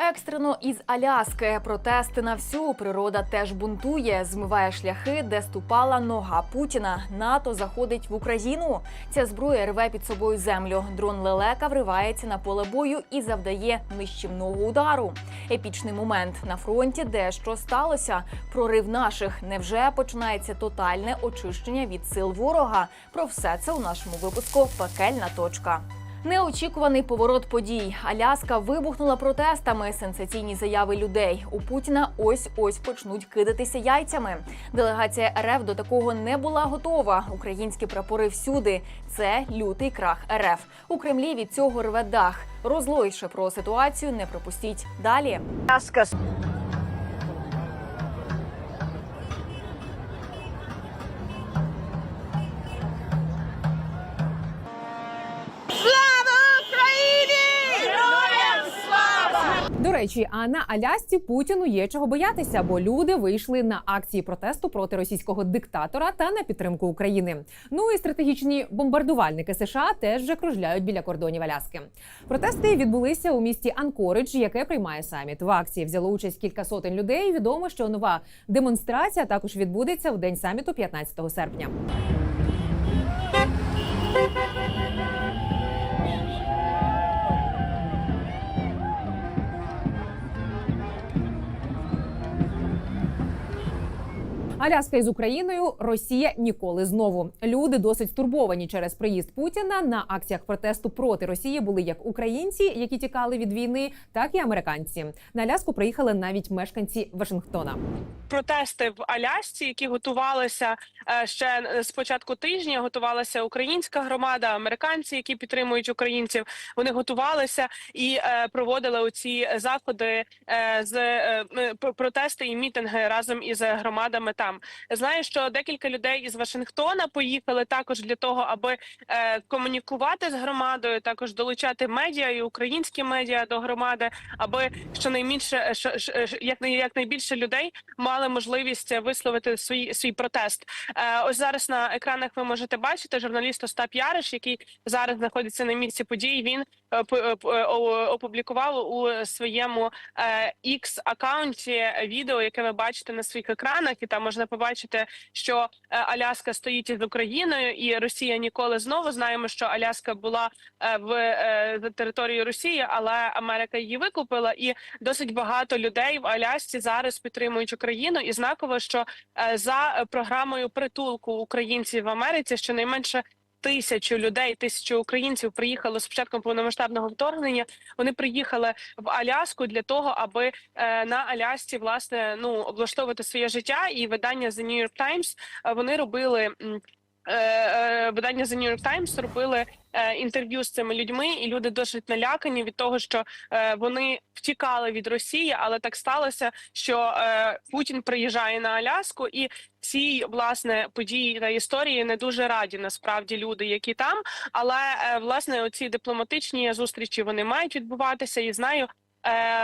Екстрено із Аляски протести на всю природа теж бунтує, змиває шляхи, де ступала нога Путіна. НАТО заходить в Україну. Ця зброя рве під собою землю. Дрон лелека вривається на поле бою і завдає нищівного удару. Епічний момент на фронті, де що сталося. Прорив наших. Невже починається тотальне очищення від сил ворога? Про все це у нашому випуску Пекельна точка. Неочікуваний поворот подій. Аляска вибухнула протестами. Сенсаційні заяви людей. У Путіна ось ось почнуть кидатися яйцями. Делегація РФ до такого не була готова. Українські прапори всюди. Це лютий крах РФ. У Кремлі від цього рве дах. Розлойше про ситуацію не пропустіть далі. Аляска. Речі, а на Алясці Путіну є чого боятися, бо люди вийшли на акції протесту проти російського диктатора та на підтримку України. Ну і стратегічні бомбардувальники США теж вже кружляють біля кордонів Аляски. Протести відбулися у місті Анкоридж, яке приймає саміт. В акції взяло участь кілька сотень людей. Відомо, що нова демонстрація також відбудеться в день саміту 15 серпня. Аляска із Україною, Росія ніколи знову. Люди досить стурбовані через приїзд Путіна. На акціях протесту проти Росії були як українці, які тікали від війни, так і американці. На Аляску приїхали навіть мешканці Вашингтона. протести в Алясці, які готувалися е, ще з початку тижня. Готувалася українська громада, американці, які підтримують українців. Вони готувалися і е, проводили оці заходи е, з е, протести і мітинги разом із громадами. Там знаю, що декілька людей із Вашингтона поїхали також для того, аби е, комунікувати з громадою, також долучати медіа і українські медіа до громади, аби щонайменше що- що- як якнайбільше людей мали можливість висловити свій свій протест. Е, ось зараз на екранах ви можете бачити журналіст Остап Яриш, який зараз знаходиться на місці подій. Він е, е, е, опублікував у своєму x акаунті відео, яке ви бачите на своїх екранах, і там можна побачити, що е, Аляска стоїть із Україною, і Росія ніколи знову знаємо, що Аляска була е, в території Росії, але Америка її викупила, і досить багато людей в Алясці зараз підтримують Україну. І знаково, що е, за е, програмою притулку українців в Америці щонайменше тисячу людей, тисячу українців приїхали з початком повномасштабного вторгнення. Вони приїхали в Аляску для того, аби е, на Алясці власне ну облаштовувати своє життя. І видання The New York Times е, вони робили. Е, е, Видання The New York Times робили е, інтерв'ю з цими людьми, і люди досить налякані від того, що вони втікали від Росії, але так сталося, що Путін приїжджає на Аляску, і цій власне події та історії не дуже раді насправді люди, які там. Але власне оці дипломатичні зустрічі вони мають відбуватися. І знаю,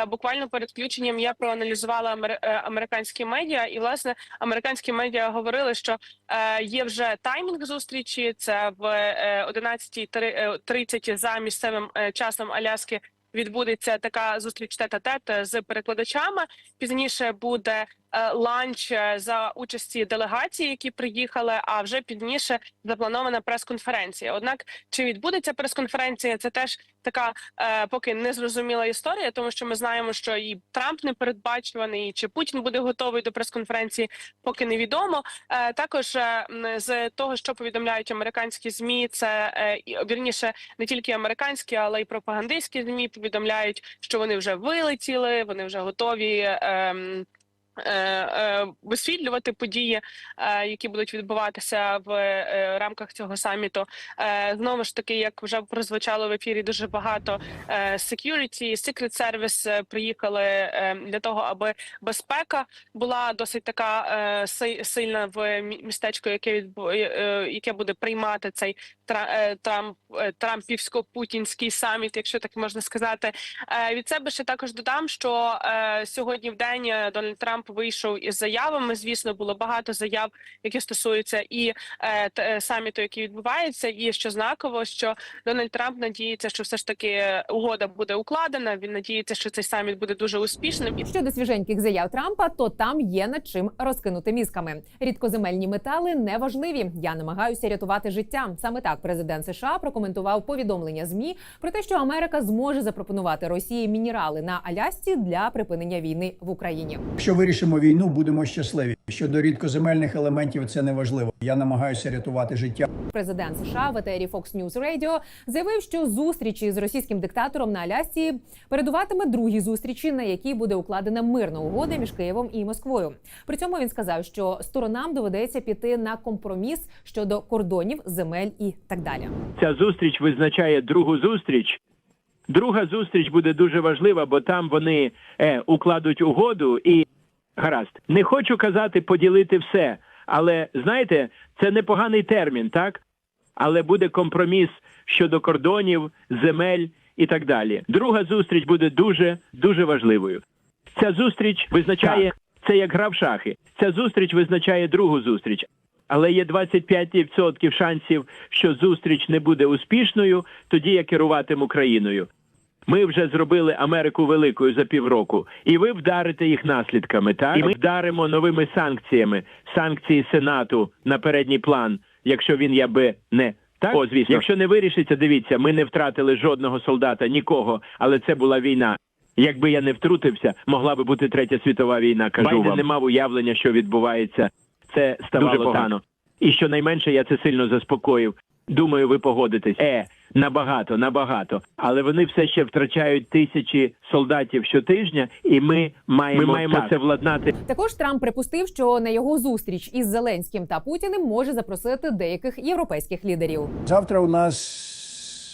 буквально перед включенням я проаналізувала е, американські медіа, і власне американські медіа говорили, що е, є вже таймінг зустрічі. Це в е, 11.30 за місцевим е, часом Аляски. Відбудеться така зустріч тет-а-тет з перекладачами. Пізніше буде е, ланч е, за участі делегації, які приїхали. А вже пізніше запланована прес-конференція. Однак, чи відбудеться прес-конференція, це теж така е, поки незрозуміла історія, тому що ми знаємо, що і Трамп не передбачуваний, і чи Путін буде готовий до прес-конференції, поки невідомо. Е, також е, з того, що повідомляють американські змі, це е, вірніше не тільки американські, але й пропагандистські змі повідомляють, що вони вже вилетіли, вони вже готові. е, е, Висвітлювати події, е, які будуть відбуватися в е, рамках цього саміту. Е, Знову ж таки, як вже прозвучало в ефірі, дуже багато е, security, Secret Service е, приїхали е, для того, аби безпека була досить така е, сильна в мі- містечку, яке відбу- е, е, яке буде приймати цей тра- е, Трамп е, Трампівсько-путінський саміт, якщо так можна сказати. Е, Від себе ще також додам, що е, сьогодні в день е, Дональд Трамп Трамп вийшов із заявами. Звісно, було багато заяв, які стосуються і е, т- е, саміту, який відбувається, і що знаково, що Дональд Трамп надіється, що все ж таки угода буде укладена. Він надіється, що цей саміт буде дуже успішним. Щодо свіженьких заяв Трампа, то там є над чим розкинути мізками. Рідкоземельні метали неважливі. Я намагаюся рятувати життя. Саме так президент США прокоментував повідомлення змі про те, що Америка зможе запропонувати Росії мінерали на Алясці для припинення війни в Україні. Якщо вирішимо війну, будемо щасливі. Щодо рідкоземельних елементів, це не важливо. Я намагаюся рятувати життя. Президент США в етері Fox News Radio заявив, що зустрічі з російським диктатором на Алясці передуватиме другій зустрічі, на якій буде укладена мирна угода між Києвом і Москвою. При цьому він сказав, що сторонам доведеться піти на компроміс щодо кордонів, земель і так далі. Ця зустріч визначає другу зустріч. Друга зустріч буде дуже важлива, бо там вони е, укладуть угоду і гаразд. Не хочу казати поділити все, але знаєте, це непоганий термін, так? Але буде компроміс щодо кордонів, земель і так далі. Друга зустріч буде дуже дуже важливою. Ця зустріч визначає це як гра в шахи. Ця зустріч визначає другу зустріч. Але є 25% шансів, що зустріч не буде успішною, тоді я керуватиму країною. Ми вже зробили Америку великою за півроку, і ви вдарите їх наслідками. Так і ми вдаримо новими санкціями, санкції Сенату на передній план, якщо він я би не так. О, звісно, якщо не вирішиться, дивіться, ми не втратили жодного солдата, нікого, але це була війна. Якби я не втрутився, могла би бути третя світова війна. Кажу Байден вам. не мав уявлення, що відбувається. Це ставало погано. І щонайменше я це сильно заспокоїв. Думаю, ви погодитесь. Е, набагато, набагато. Але вони все ще втрачають тисячі солдатів щотижня, і ми маємо, Ми маємо так. це владнати. Також Трамп припустив, що на його зустріч із Зеленським та Путіним може запросити деяких європейських лідерів. Завтра у нас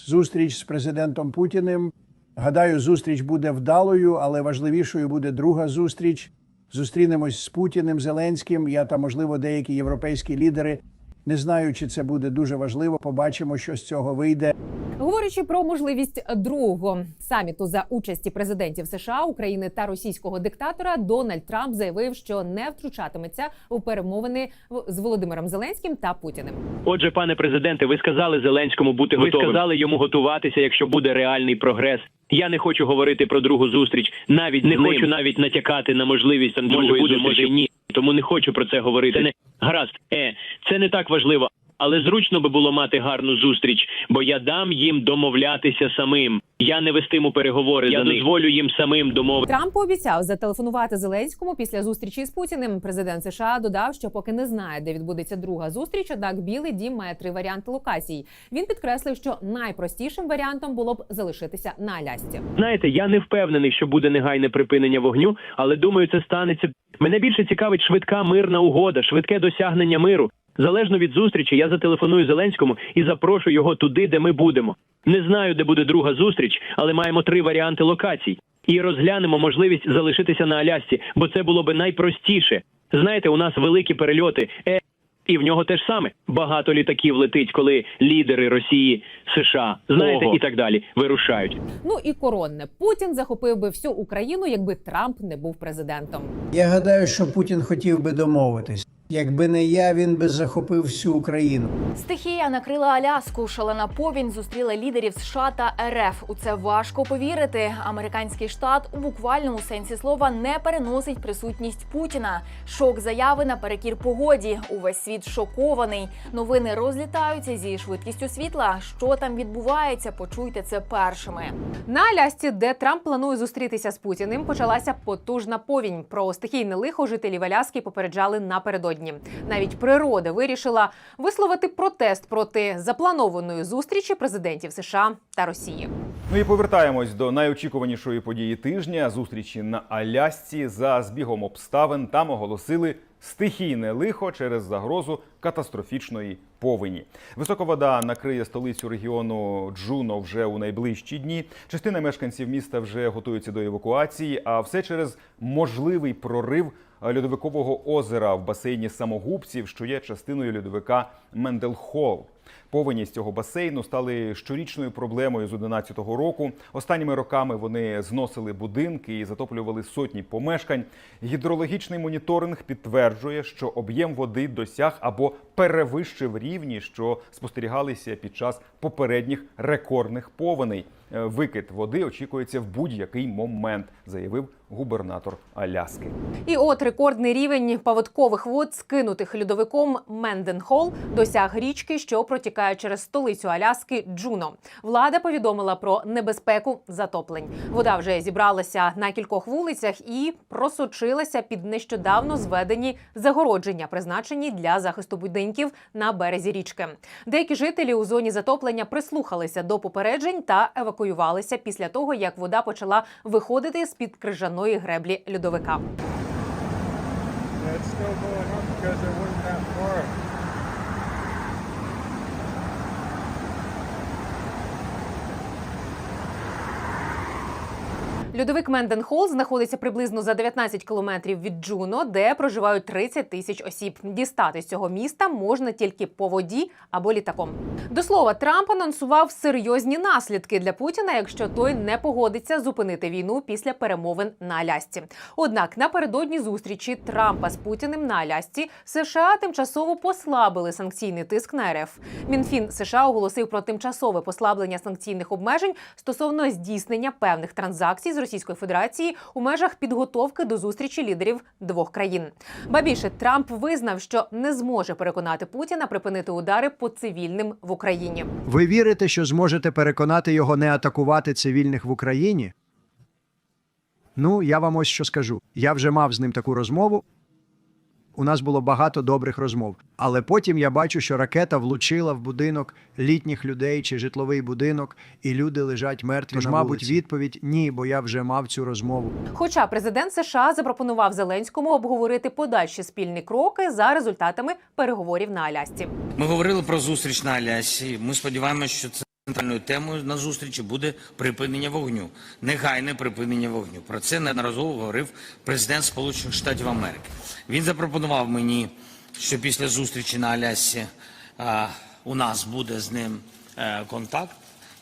зустріч з президентом Путіним. Гадаю, зустріч буде вдалою, але важливішою буде друга зустріч. Зустрінемось з Путіним, Зеленським. Я та можливо деякі європейські лідери. Не знаю, чи це буде дуже важливо. Побачимо, що з цього вийде. Говорячи про можливість другого саміту за участі президентів США, України та російського диктатора, Дональд Трамп заявив, що не втручатиметься у перемовини в- з Володимиром Зеленським та Путіним. Отже, пане президенте, ви сказали Зеленському бути Ви готовим. Ви сказали йому готуватися, якщо буде реальний прогрес. Я не хочу говорити про другу зустріч. Навіть не ним. хочу навіть натякати на можливість там Може, буде, може, ні. Тому не хочу про це говорити. Це не гаразд. Е, це не так важливо. Але зручно би було мати гарну зустріч, бо я дам їм домовлятися самим. Я не вестиму переговори. Я за них. дозволю їм самим домовитися. Трамп пообіцяв зателефонувати Зеленському після зустрічі з Путіним. Президент США додав, що поки не знає, де відбудеться друга зустріч. Однак Білий Дім має три варіанти локацій. Він підкреслив, що найпростішим варіантом було б залишитися на Алясці. Знаєте, я не впевнений, що буде негайне припинення вогню, але думаю, це станеться. Мене більше цікавить швидка мирна угода, швидке досягнення миру. Залежно від зустрічі, я зателефоную Зеленському і запрошу його туди, де ми будемо. Не знаю, де буде друга зустріч, але маємо три варіанти локацій. І розглянемо можливість залишитися на Алясці, бо це було би найпростіше. Знаєте, у нас великі перельоти. Е, і в нього теж саме багато літаків летить, коли лідери Росії, США, знаєте, Ого. і так далі вирушають. Ну і коронне Путін захопив би всю Україну, якби Трамп не був президентом. Я гадаю, що Путін хотів би домовитись. Якби не я, він би захопив всю Україну. Стихія накрила Аляску. Шалена повінь зустріла лідерів США та РФ. У це важко повірити. Американський штат у буквальному сенсі слова не переносить присутність Путіна. Шок заяви наперекір погоді. Увесь світ шокований. Новини розлітаються зі швидкістю світла. Що там відбувається? Почуйте це першими. На Алясці, де Трамп планує зустрітися з Путіним, почалася потужна повінь. Про стихійне лихо жителів Аляски попереджали напередодні. Навіть природа вирішила висловити протест проти запланованої зустрічі президентів США та Росії. Ну і повертаємось до найочікуванішої події тижня зустрічі на Алясці. За збігом обставин там оголосили стихійне лихо через загрозу катастрофічної повені. Висока вода накриє столицю регіону Джуно вже у найближчі дні. Частина мешканців міста вже готується до евакуації, а все через можливий прорив льодовикового озера в басейні самогубців, що є частиною льодовика Менделхол. Повені з цього басейну стали щорічною проблемою з 11-го року. Останніми роками вони зносили будинки і затоплювали сотні помешкань. Гідрологічний моніторинг підтверджує, що об'єм води досяг або перевищив рівні, що спостерігалися під час попередніх рекордних повеней. Е, Викид води очікується в будь-який момент, заявив губернатор Аляски. І от рекордний рівень паводкових вод, скинутих льодовиком Менденхол, досяг річки, що протікає через столицю Аляски Джуно. Влада повідомила про небезпеку затоплень. Вода вже зібралася на кількох вулицях і просочилася під нещодавно зведені загородження, призначені для захисту будинків на березі річки. Деякі жителі у зоні затоплення прислухалися до попереджень та евакуювалися після того, як вода почала виходити з під крижаної греблі льодовика. Льодовик Менденхол знаходиться приблизно за 19 кілометрів від Джуно, де проживають 30 тисяч осіб. Дістати з цього міста можна тільки по воді або літаком. До слова, Трамп анонсував серйозні наслідки для Путіна, якщо той не погодиться зупинити війну після перемовин на Алясці. Однак напередодні зустрічі Трампа з Путіним на Алясці США тимчасово послабили санкційний тиск на РФ. Мінфін США оголосив про тимчасове послаблення санкційних обмежень стосовно здійснення певних транзакцій з Російської Федерації у межах підготовки до зустрічі лідерів двох країн. Ба більше Трамп визнав, що не зможе переконати Путіна припинити удари по цивільним в Україні. Ви вірите, що зможете переконати його не атакувати цивільних в Україні? Ну, я вам ось що скажу. Я вже мав з ним таку розмову. У нас було багато добрих розмов. Але потім я бачу, що ракета влучила в будинок літніх людей чи житловий будинок, і люди лежать мертві. Тож, на мабуть, вулиці. відповідь ні, бо я вже мав цю розмову. Хоча президент США запропонував Зеленському обговорити подальші спільні кроки за результатами переговорів на Алясці. Ми говорили про зустріч на Алясі. Ми сподіваємося, що центральною темою на зустрічі буде припинення вогню, негайне припинення вогню. Про це неодноразово говорив президент Сполучених Штатів Америки. Він запропонував мені, що після зустрічі на Алясі а, у нас буде з ним е, контакт.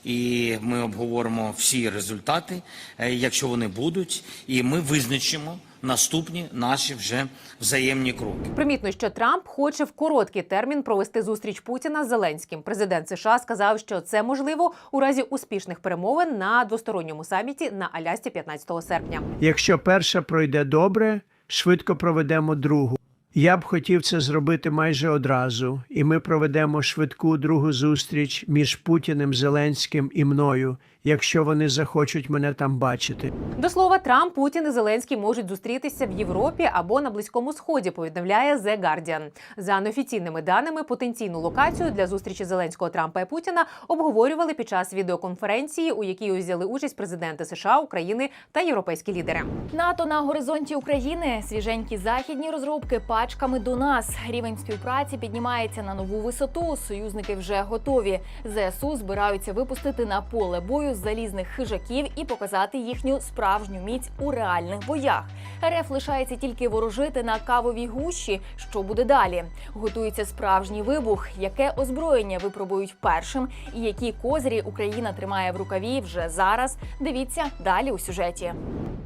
І ми обговоримо всі результати, е, якщо вони будуть, і ми визначимо наступні наші вже взаємні кроки. Примітно, що Трамп хоче в короткий термін провести зустріч Путіна з Зеленським. Президент США сказав, що це можливо у разі успішних перемовин на двосторонньому саміті на Алясці 15 серпня. Якщо перша пройде добре, швидко проведемо другу. Я б хотів це зробити майже одразу, і ми проведемо швидку другу зустріч між Путіним, Зеленським і мною, якщо вони захочуть мене там бачити. До слова, Трамп, Путін і Зеленський можуть зустрітися в Європі або на Близькому Сході. Повідомляє The Guardian. За неофіційними даними, потенційну локацію для зустрічі Зеленського Трампа і Путіна обговорювали під час відеоконференції, у якій взяли участь президенти США, України та європейські лідери. НАТО на горизонті України. Свіженькі західні розробки пачками до нас. Рівень співпраці піднімається на нову висоту. Союзники вже готові. ЗСУ збираються випустити на поле бою залізних хижаків і показати їхню справжню міць у реальних боях. РФ лишається тільки ворожити на кавовій гущі. Що буде далі? Готується справжній вибух. Яке озброєння випробують першим, і які козирі Україна тримає в рукаві вже зараз? Дивіться далі у сюжеті.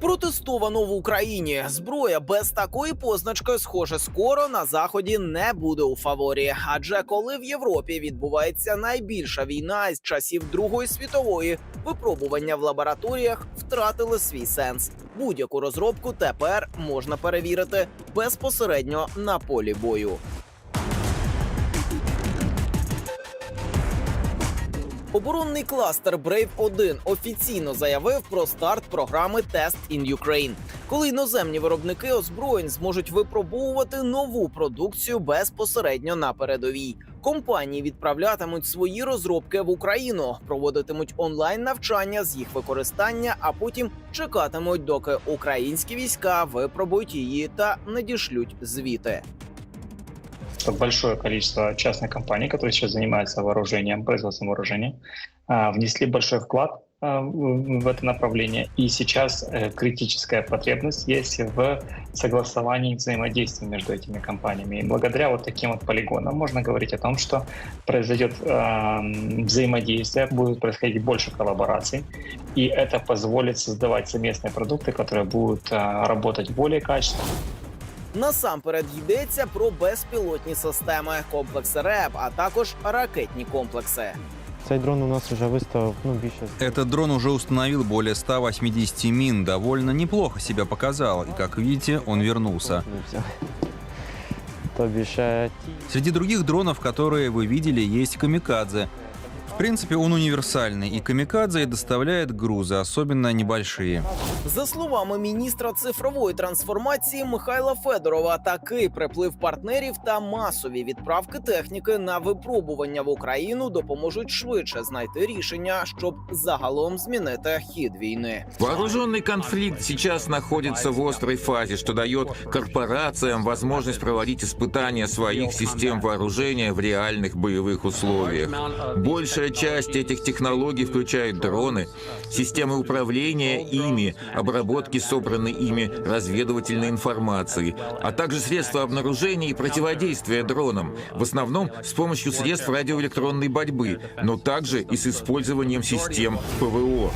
Протестовано в Україні. Зброя без такої позначки, схоже, скоро на заході не буде у фаворі. Адже коли в Європі відбувається найбільша війна з часів Другої світової, випробування в лабораторіях втратили свій сенс. Будь-яку розробку тепер можна перевірити безпосередньо на полі бою. Оборонний кластер Brave 1 офіційно заявив про старт програми Test in Ukraine, коли іноземні виробники озброєнь зможуть випробовувати нову продукцію безпосередньо на передовій. Компанії відправлятимуть свої розробки в Україну, проводитимуть онлайн навчання з їх використання, а потім чекатимуть, доки українські війська випробують її та надішлють звіти. Что большое количество частных компаний, которые сейчас занимаются вооружением, производством вооружения, а, внесли большой вклад э, в это направление. И сейчас э, критическая потребность есть в согласовании взаимодействия между этими компаниями. И благодаря вот таким вот полигонам можно говорить о том, что произойдет э, взаимодействие, будет происходить больше коллабораций, и это позволит создавать совместные продукты, которые будут работать более качественно. Насамперед йдеться про безпілотні системи, комплекси РЕБ, а також ракетні комплекси. Цей дрон у нас вже виставив ну, більше Этот дрон уже установил более 180 мин, довольно неплохо себя показал, и, как видите, он вернулся. То більше Среди других дронов, которые вы видели, есть камикадзе. В принципе, он универсальный, и камикадзе доставляет грузы, особенно небольшие. За словами міністра цифрової трансформації Михайла Федорова, такий приплив партнерів та масові відправки техніки на випробування в Україну допоможуть швидше знайти рішення, щоб загалом змінити хід війни. Вооруженный конфликт сейчас находится в острой фазе, что дает корпорациям возможность проводить испытания своих систем вооружения в реальных боевых условиях. Большая часть этих технологий включает дроны, системы управления ими, обработки собранной ими разведывательной информации, а также средства обнаружения и противодействия дронам, в основном с помощью средств радиоэлектронной борьбы, но также и с использованием систем ПВО.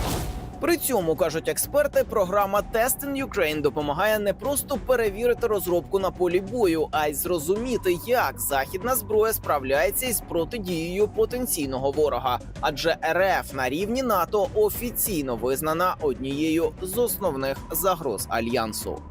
При цьому кажуть експерти, програма Test in Ukraine допомагає не просто перевірити розробку на полі бою, а й зрозуміти, як західна зброя справляється із протидією потенційного ворога. Адже РФ на рівні НАТО офіційно визнана однією з основних загроз альянсу.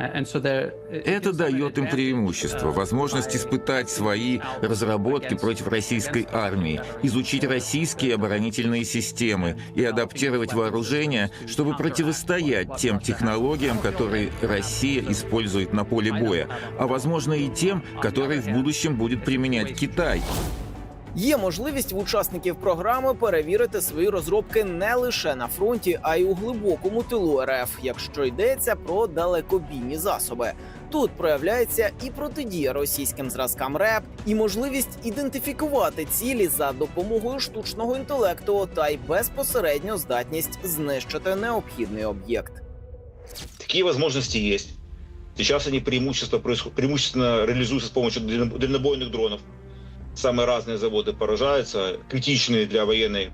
Это дает им преимущество, возможность испытать свои разработки против российской армии, изучить российские оборонительные системы и адаптировать вооружение, чтобы противостоять тем технологиям, которые Россия использует на поле боя, а возможно и тем, которые в будущем будет применять Китай. Є можливість в учасників програми перевірити свої розробки не лише на фронті, а й у глибокому тилу РФ, якщо йдеться про далекобійні засоби. Тут проявляється і протидія російським зразкам РЕП, і можливість ідентифікувати цілі за допомогою штучного інтелекту, та й безпосередньо здатність знищити необхідний об'єкт. Такие возможности есть. Сейчас они преимущество, происход- преимущественно реализуются с помощью дально- дальнобойных дронов. Самые разные заводы поражаются, критичные для военной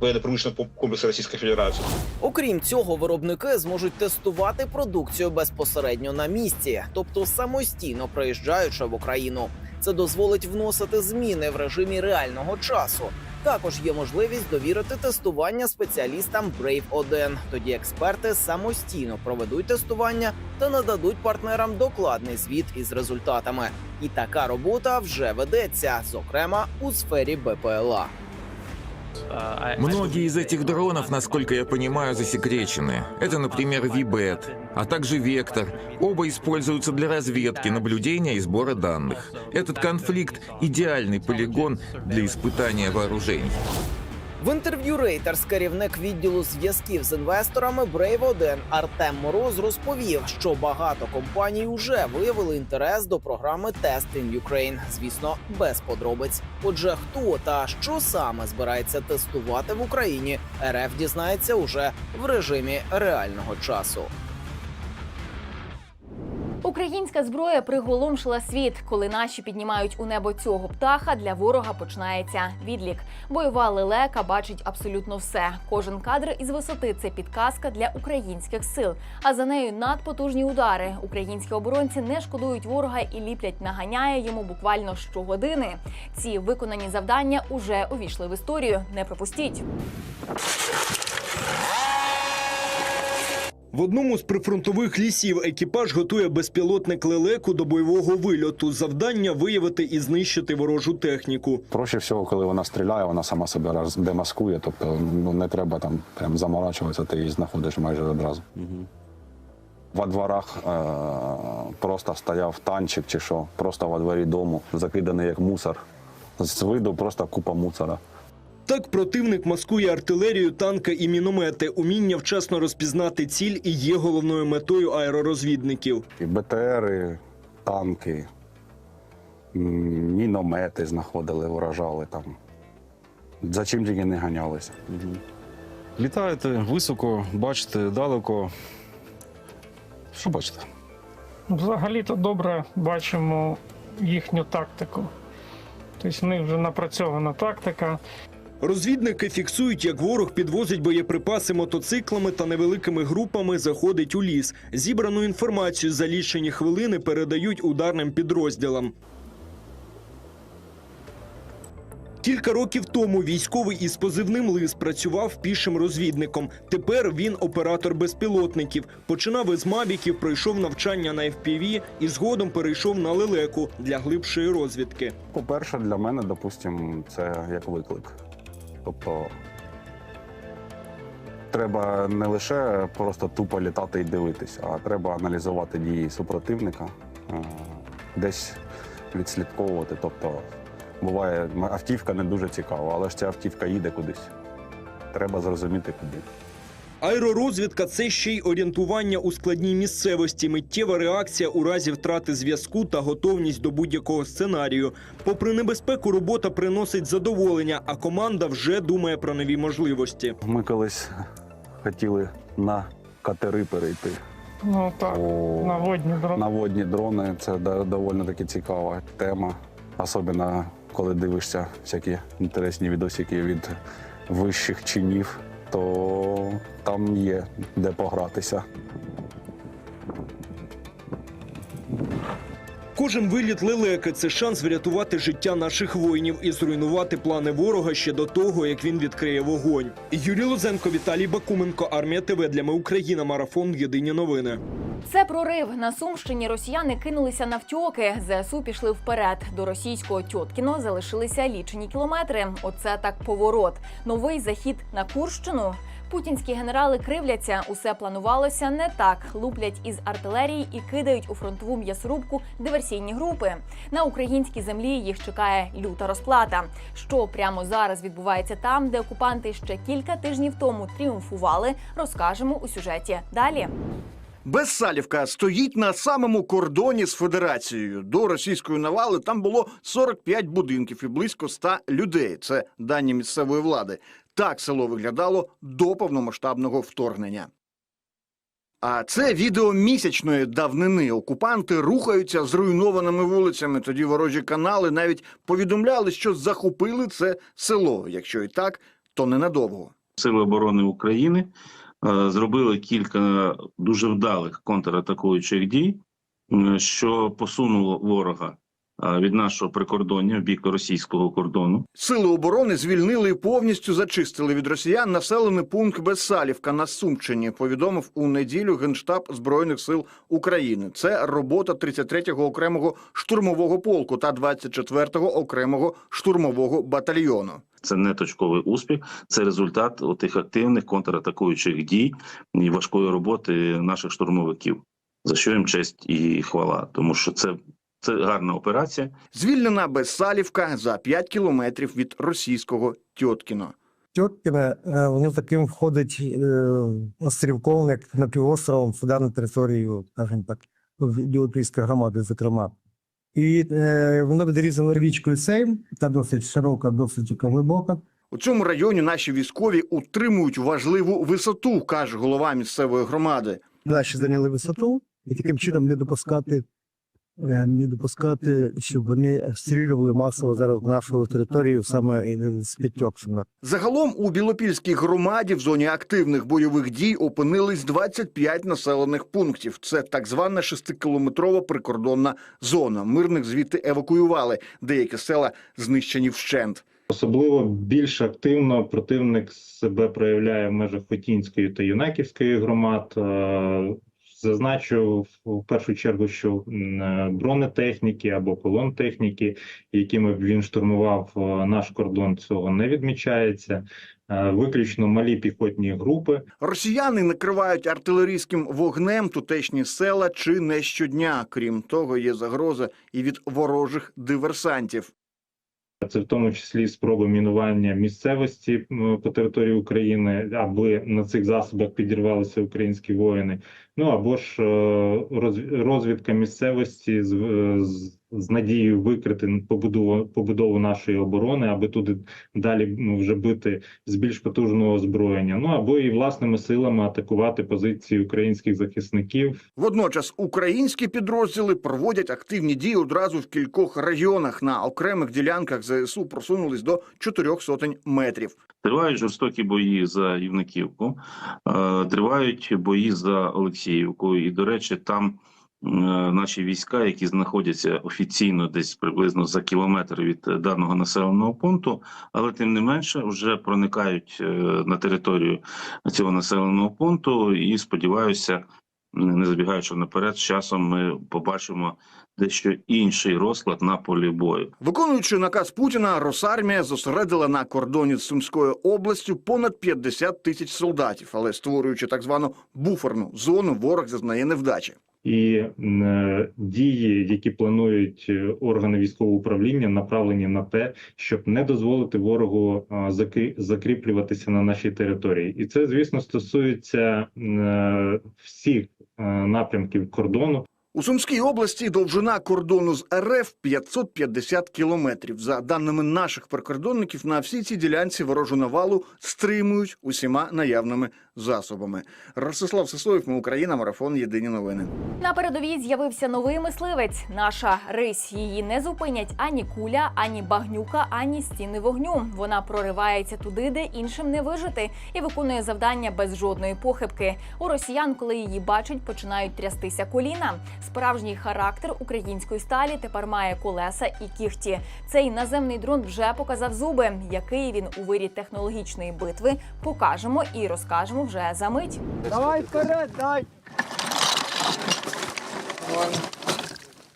военно-промышленного комплекса Российской Федерации. Окрім цього, виробники зможуть тестувати продукцію безпосередньо на місці, тобто самостійно приїжджаючи в Україну. Це дозволить вносити зміни в режимі реального часу. Також є можливість довірити тестування спеціалістам Brave 1. Тоді експерти самостійно проведуть тестування та нададуть партнерам докладний звіт із результатами. І така робота вже ведеться, зокрема у сфері БПЛА. Многие из этих дронов, насколько я понимаю, засекречены. Это, например, Вибет, а также Вектор. Оба используются для разведки, наблюдения и сбора данных. Этот конфликт – идеальный полигон для испытания вооружений. В інтерв'ю Reuters керівник відділу зв'язків з інвесторами Brave 1 Артем Мороз розповів, що багато компаній вже виявили інтерес до програми Test in Ukraine. Звісно, без подробиць. Отже, хто та що саме збирається тестувати в Україні, РФ дізнається уже в режимі реального часу. Українська зброя приголомшила світ. Коли наші піднімають у небо цього птаха, для ворога починається відлік. Бойова лелека бачить абсолютно все. Кожен кадр із висоти це підказка для українських сил. А за нею надпотужні удари. Українські оборонці не шкодують ворога і ліплять наганяє йому буквально щогодини. Ці виконані завдання уже увійшли в історію. Не пропустіть. В одному з прифронтових лісів екіпаж готує безпілотник лелеку до бойового вильоту. Завдання виявити і знищити ворожу техніку. Проще всього, коли вона стріляє, вона сама себе демаскує, тобто ну, не треба там прям заморачуватися, ти її знаходиш майже одразу. Во дворах е- просто стояв танчик чи що, просто во дворі дому, закиданий як мусор. З виду просто купа мусора. Так противник маскує артилерію, танка і міномети. Уміння вчасно розпізнати ціль і є головною метою аеророзвідників. І БТРи, танки, міномети знаходили, вражали там. За чим тільки не ганялися. Літаєте високо, бачите далеко. Що бачите? Взагалі-то добре бачимо їхню тактику. Тобто в них вже напрацьована тактика. Розвідники фіксують, як ворог підвозить боєприпаси мотоциклами та невеликими групами заходить у ліс. Зібрану інформацію за лічені хвилини передають ударним підрозділам. Кілька років тому військовий із позивним Лис працював пішим розвідником. Тепер він оператор безпілотників. Починав із мавіків, пройшов навчання на FPV і згодом перейшов на лелеку для глибшої розвідки. По-перше, для мене, допустимо, це як виклик. Тобто треба не лише просто тупо літати і дивитись, а треба аналізувати дії супротивника, е, десь відслідковувати. Тобто, буває, автівка не дуже цікава, але ж ця автівка їде кудись. Треба зрозуміти куди. Аеророзвідка це ще й орієнтування у складній місцевості, миттєва реакція у разі втрати зв'язку та готовність до будь-якого сценарію. Попри небезпеку, робота приносить задоволення, а команда вже думає про нові можливості. Ми колись хотіли на катери перейти. Ну так, О, на водні дрони. На водні дрони це доволі таки цікава тема. Особливо коли дивишся всякі інтересні відосики від вищих чинів, то там є де погратися. Кожен виліт лелеки це шанс врятувати життя наших воїнів і зруйнувати плани ворога ще до того, як він відкриє вогонь. Юрій Лозенко, Віталій Бакуменко, Армія ТВ для Ми Україна. Марафон. Єдині новини. Це прорив на Сумщині. Росіяни кинулися навтьоки. ЗСУ пішли вперед. До російського Тьоткіно залишилися лічені кілометри. Оце так поворот. Новий захід на Курщину. Путінські генерали кривляться. Усе планувалося не так. Луплять із артилерії і кидають у фронтову м'ясорубку диверсійні групи. На українській землі їх чекає люта розплата. Що прямо зараз відбувається там, де окупанти ще кілька тижнів тому тріумфували, розкажемо у сюжеті далі. Безсалівка стоїть на самому кордоні з федерацією. До російської навали там було 45 будинків і близько 100 людей. Це дані місцевої влади. Так село виглядало до повномасштабного вторгнення. А це відео місячної давнини. Окупанти рухаються зруйнованими вулицями. Тоді ворожі канали навіть повідомляли, що захопили це село. Якщо і так, то ненадовго. Сили оборони України е, зробили кілька дуже вдалих контратакуючих дій, що посунуло ворога е, від нашого прикордоння в бік російського кордону. Сили оборони звільнили і повністю зачистили від росіян населений пункт Безсалівка на Сумщині. Повідомив у неділю генштаб збройних сил України. Це робота 33-го окремого штурмового полку та 24-го окремого штурмового батальйону. Це не точковий успіх, це результат тих активних контратакуючих дій і важкої роботи наших штурмовиків. За що їм честь і хвала, тому що це, це гарна операція. Звільнена Безсалівка за 5 кілометрів від російського Тьоткіно. Тьоткіне, воно таким входить е, острівковник на півостровом сюди на територію, скажімо так, Європейської громади, зокрема. І е, воно відрізано річкою Сейм, та досить широка, досить глибока. У цьому районі наші військові утримують важливу висоту, каже голова місцевої громади. Наші зайняли висоту, і таким чином не допускати, не допускати, щоб вони обстрілювали масово зараз нашу територію саме і з П'ятьокшина. Загалом у Білопільській громаді в зоні активних бойових дій опинились 25 населених пунктів. Це так звана шестикілометрова прикордонна зона. Мирних звідти евакуювали. Деякі села знищені вщент. Особливо більш активно противник себе проявляє в межах Хотінської та Юнаківської громад. Зазначу в першу чергу, що бронетехніки або колон техніки, якими він штурмував е, наш кордон, цього не відмічається. Е, Виключно малі піхотні групи. Росіяни накривають артилерійським вогнем тутешні села чи не щодня. Крім того, є загроза і від ворожих диверсантів. Це в тому числі спроби мінування місцевості по території України, аби на цих засобах підірвалися українські воїни. Ну або ж е, розвідка місцевості з, з надією викрити побудову, побудову нашої оборони, аби туди далі ну, вже бити з більш потужного озброєння. Ну або і власними силами атакувати позиції українських захисників. Водночас українські підрозділи проводять активні дії одразу в кількох районах. На окремих ділянках ЗСУ просунулись до чотирьох сотень метрів. Тривають жорстокі бої за Євниківку, е, тривають бої за Олексіївку. І, до речі, там наші війська, які знаходяться офіційно десь приблизно за кілометр від е, даного населеного пункту, але тим не менше вже проникають е, на територію цього населеного пункту. І сподіваюся, не забігаючи наперед, з часом ми побачимо дещо інший розклад на полі бою. Виконуючи наказ Путіна, Росармія зосередила на кордоні з Сумською областю понад 50 тисяч солдатів, але створюючи так звану буферну зону, ворог зазнає невдачі. І е, дії, які планують е, органи військового управління, направлені на те, щоб не дозволити ворогу закріплюватися на нашій території, і це, звісно, стосується е, всіх напрямків кордону. У Сумській області довжина кордону з РФ 550 кілометрів. За даними наших прикордонників, на всій цій ділянці ворожу навалу стримують усіма наявними засобами. Ростислав Сисоєв, ми Україна, марафон. Єдині новини. На передовій з'явився новий мисливець. Наша рись її не зупинять ані куля, ані багнюка, ані стіни вогню. Вона проривається туди, де іншим не вижити, і виконує завдання без жодної похибки. У росіян, коли її бачать, починають трястися коліна. Справжній характер української сталі тепер має колеса і кіхті. Цей наземний дрон вже показав зуби. Який він у вирі технологічної битви, покажемо і розкажемо вже за мить. Давай вперед, дай!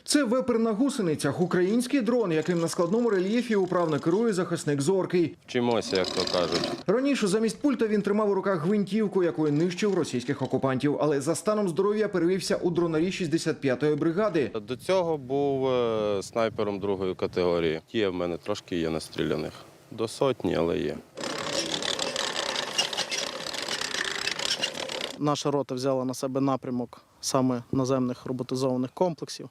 Це вепер на гусеницях, український дрон, яким на складному рельєфі управно керує захисник зоркий. Вчимося, як то кажуть. Раніше замість пульта він тримав у руках гвинтівку, якою нищив російських окупантів, але за станом здоров'я перевівся у дронарі 65-ї бригади. До цього був е, снайпером другої категорії. Є в мене трошки є настріляних. До сотні, але є. Наша рота взяла на себе напрямок саме наземних роботизованих комплексів.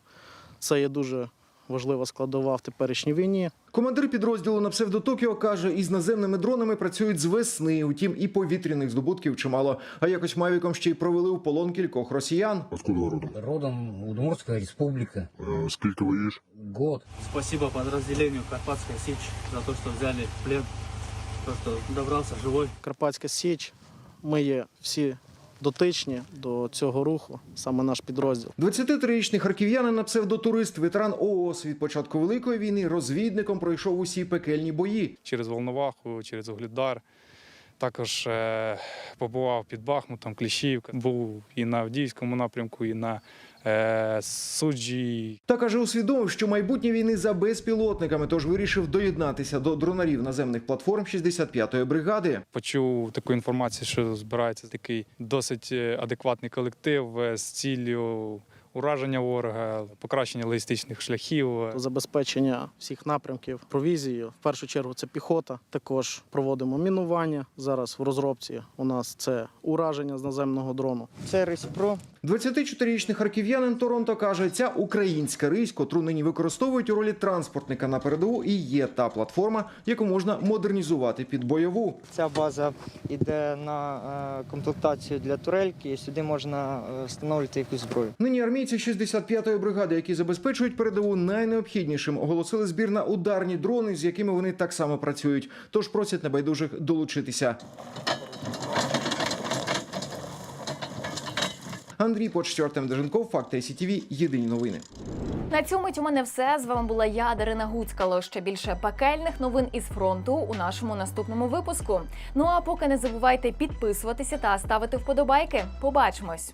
Це є дуже важлива складова в теперішній війні. Командир підрозділу на псевдо Токіо каже, із наземними дронами працюють з весни. Утім, і повітряних здобутків чимало. А якось мавіком ще й провели в полон кількох росіян. Откуда ви родом? Родом Удмуртская республика. Е, Скільки воюєш? Год. Спасибо подразделению Карпатская Сич за то, что взяли в плен, то, что добрался живой. Карпатська Січ. Ми є всі дотичні до цього руху, саме наш підрозділ. 23-річний харків'янин на псевдотурист, ветеран ООС від початку великої війни, розвідником пройшов усі пекельні бої. через Волноваху, через Оглідар. Також е, побував під Бахмутом, Кліщівка. Був і на Авдіївському напрямку, і на е, Суджі. Та каже, усвідомив, що майбутнє війни за безпілотниками, тож вирішив доєднатися до дронарів наземних платформ 65-ї бригади. Почув таку інформацію, що збирається такий досить е, адекватний колектив е, з ціллю ураження ворога, покращення логістичних шляхів. Забезпечення всіх напрямків провізією. В першу чергу це піхота. Також проводимо мінування. Зараз в розробці у нас це ураження з наземного дрону. Це Рись Про. 24-річний харків'янин Торонто каже, ця українська рись, котру нині використовують у ролі транспортника на передову, і є та платформа, яку можна модернізувати під бойову. Ця база йде на е, комплектацію для турельки, і сюди можна е, встановлювати якусь зброю. Нині армійці 65-ї бригади, які забезпечують передову найнеобхіднішим, оголосили збір на ударні дрони, з якими вони так само працюють. Тож просять небайдужих долучитися. Андрій Почтю, Артем Деженков, Факти СІТВ, Єдині новини. На цьому мить у мене все. З вами була я, Дарина Гуцкало. Ще більше пекельних новин із фронту у нашому наступному випуску. Ну а поки не забувайте підписуватися та ставити вподобайки. Побачимось.